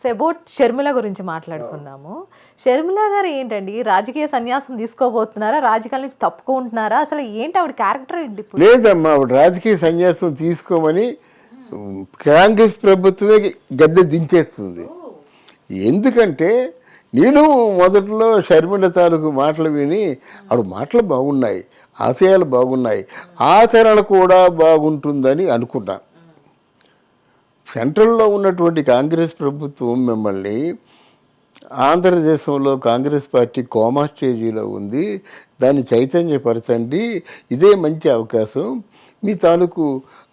So about Sharmila గురించి మాట్లాడుకుందాము. షర్మిల గారు ఏంటండి? రాజకీయ సన్యాసం తీసుకోబోతున్నారా? రాజకీయాల నుంచి తప్పుకుంటున్నారా? అసలు ఏంటి ఆవిడ క్యారెక్టర్ ఏంటి ఇప్పుడు? లేదమ్మా ఆవిడ రాజకీయ సన్యాసం తీసుకోమని కాంగ్రెస్ ప్రభుత్వమే గద్దె దించేస్తుంది. ఎందుకంటే నేను మొదట్లో షర్మిల తాలూకు మాటలు విని ఆవిడ మాటలు బాగున్నాయి ఆశయాలు బాగున్నాయి. ఆచరణ కూడా బాగుంటుందని అనుకున్నా. సెంట్రల్లో ఉన్నటువంటి కాంగ్రెస్ ప్రభుత్వం మిమ్మల్ని ఆంధ్రదేశంలో కాంగ్రెస్ పార్టీ కోమా స్టేజీలో ఉంది. దాన్ని చైతన్యపరచండి. ఇదే మంచి అవకాశం. మీ తాలూకు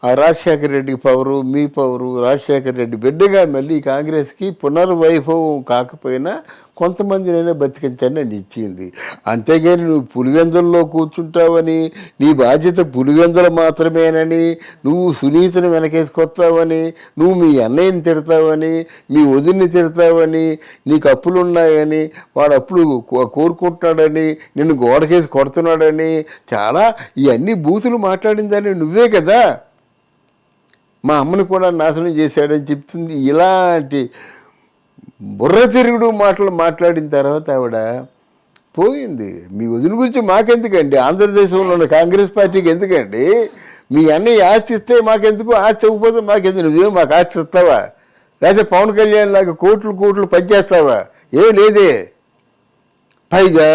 ఆ రాజశేఖర రెడ్డి పవరు మీ పవరు రాజశేఖర రెడ్డి బిడ్డగా మళ్ళీ కాంగ్రెస్కి పునర్వైభవం కాకపోయినా కొంతమందినైనా బతికించని అని ఇచ్చింది. అంతేగాని నువ్వు పులివెందుల్లో కూర్చుంటావని నీ బాధ్యత పులివెందులు మాత్రమేనని నువ్వు సునీతను వెనకేసుకొస్తావని నువ్వు మీ అన్నయ్యని తిడతావని మీ వదిన్ని తిడతావని నీకు అప్పులు ఉన్నాయని వాడు అప్పులు కోరుకుంటున్నాడని నిన్ను గోడకి గోడకేసి కొడుతున్నాడని చాలా ఇవన్నీ బూతులు మాట్లాడిందని నువ్వే కదా. మా అమ్మను కూడా నాశనం చేశాడని చెప్తుంది ఇలాంటి బుర్ర తిరుగుడు మాటలు మాట్లాడిన తర్వాత ఆవిడ పోయింది. మీ వదిన గురించి మాకెందుకండి? ఆంధ్రదేశంలో ఉన్న కాంగ్రెస్ పార్టీకి ఎందుకండి? మీ అన్నయ్య ఆస్తి ఇస్తే మాకెందుకు? ఆస్తి ఇవ్వకపోతే మాకెందుకు? నువ్వేం మాకు ఆస్తి ఇస్తావా? లేకపోతే పవన్ కళ్యాణ్ లాగా కోట్లు కోట్లు పనిచేస్తావా? ఏం లేదే. పైగా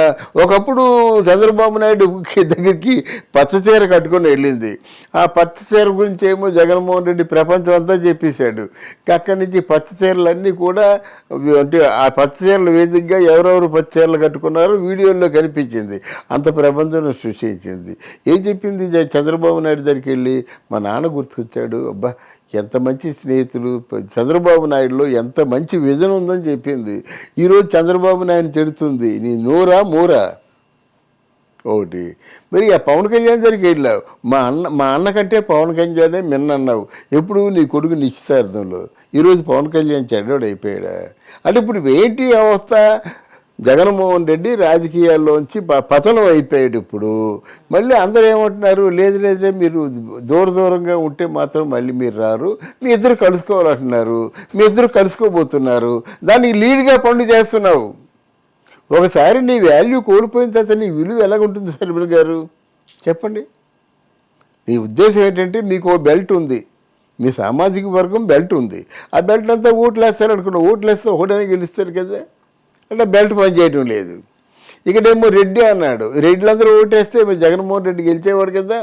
ఒకప్పుడు చంద్రబాబు నాయుడు దగ్గరికి పచ్చ చీర కట్టుకొని వెళ్ళింది. ఆ పచ్చ చీర గురించి ఏమో జగన్మోహన్ రెడ్డి ప్రపంచం అంతా చెప్పేశాడు. అక్కడి నుంచి పచ్చచీరలన్నీ కూడా అంటే ఆ పచ్చచీరల వేదికగా ఎవరెవరు పచ్చచీరలు కట్టుకున్నారో వీడియోల్లో కనిపించింది. అంత ప్రపంచం సృష్టించింది. ఏం చెప్పింది చంద్రబాబు నాయుడు దగ్గరికి వెళ్ళి మా నాన్న గుర్తుకొచ్చాడు. అబ్బా ఎంత మంచి స్నేహితులు చంద్రబాబు నాయుడులో ఎంత మంచి విజన్ ఉందని చెప్పింది. ఈరోజు చంద్రబాబు నాయుడు తిడుతుంది నీ నోరా మోరా? ఒకటి మరి ఆ పవన్ కళ్యాణ్ దగ్గరికి వెళ్ళావు మా అన్న మా అన్న కంటే పవన్ కళ్యాణే మిన్న అన్నావు ఎప్పుడు నీ కొడుకు నిశ్చితార్థంలో? ఈరోజు పవన్ కళ్యాణ్ చెడ్డోడు అయిపోయాడా అంటే ఇప్పుడు ఏంటి అవస్థ? జగన్మోహన్ రెడ్డి రాజకీయాల్లోంచి ప- పతనం అయిపోయాడు ఇప్పుడు మళ్ళీ అందరూ ఏమంటున్నారు లేదు లేదే మీరు దూర దూరంగా ఉంటే మాత్రం మళ్ళీ మీరు రారు మీ ఇద్దరు కలుసుకోవాలంటున్నారు మీ ఇద్దరు కలుసుకోబోతున్నారు దానికి లీడ్గా పనులు చేస్తున్నావు. ఒకసారి నీ వాల్యూ కోల్పోయిన తర్వాత నీ విలువ ఎలాగుంటుంది శర్మిల గారు? చెప్పండి. నీ ఉద్దేశం ఏంటంటే మీకు ఓ బెల్ట్ ఉంది. మీ సామాజిక వర్గం బెల్ట్ ఉంది. ఆ బెల్ట్ అంతా ఓట్లు వేస్తారు అనుకున్న ఓట్లు వేస్తే ఒకటనే గెలుస్తారు కదా. అంటే బెల్ట్ పనిచేయటం లేదు. ఇక్కడేమో రెడ్డి అన్నాడు. రెడ్డిలందరూ ఓటేస్తే మరి జగన్మోహన్ రెడ్డి గెలిచేవాడు కదా.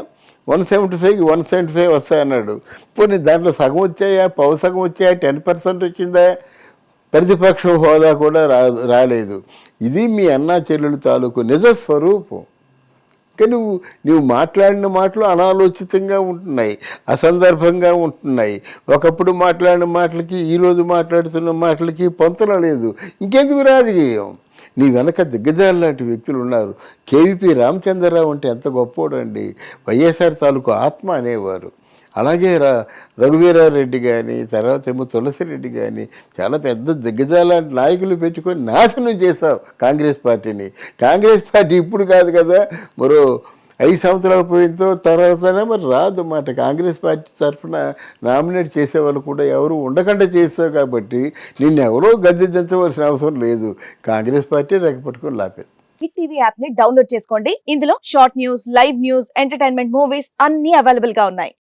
వన్ సెవెంటీ ఫైవ్కి వన్ సెవెంటీ ఫైవ్ వస్తాయన్నాడు పోనీ దాంట్లో సగం వచ్చాయా? పవర్ సగం వచ్చాయా? టెన్ పర్సెంట్ వచ్చిందా? ప్రతిపక్షం హోదా కూడా రా రాలేదు. ఇది మీ అన్నా చెల్లెలు తాలూకు నిజ స్వరూపం కానీ నువ్వు నువ్వు మాట్లాడిన మాటలు అనాలోచితంగా ఉంటున్నాయి అసందర్భంగా ఉంటున్నాయి. ఒకప్పుడు మాట్లాడిన మాటలకి ఈరోజు మాట్లాడుతున్న మాటలకి పొంతన లేదు. ఇంకెందుకు రాజకీయం? నీ వెనక దిగ్గజాలు లాంటి వ్యక్తులు ఉన్నారు. కేవీపీ రామచంద్రరావు అంటే ఎంత గొప్పోడండి. వైఎస్ఆర్ తాలూకు ఆత్మ అనేవారు. అలాగే రా రఘువీరారెడ్డి కానీ తర్వాత ఏమో తులసిరెడ్డి కానీ చాలా పెద్ద దిగ్గజాల నాయకులు పెట్టుకొని నాశనం చేశావు కాంగ్రెస్ పార్టీని. కాంగ్రెస్ పార్టీ ఇప్పుడు కాదు కదా మరో ఐదు సంవత్సరాలు పోయినతో తర్వాతనే మరి రాదు మాట. కాంగ్రెస్ పార్టీ తరఫున నామినేట్ చేసేవాళ్ళు కూడా ఎవరు ఉండకుండా చేస్తావు కాబట్టి నిన్ను ఎవరో గద్దెదించవలసిన అవసరం లేదు. కాంగ్రెస్ పార్టీ రెక్కపట్టుకొని లాపేది. హిట్ టీవీ యాప్ని డౌన్లోడ్ చేసుకోండి. ఇందులో short news live news entertainment movies అన్ని అవైలబుల్గా ఉన్నాయి.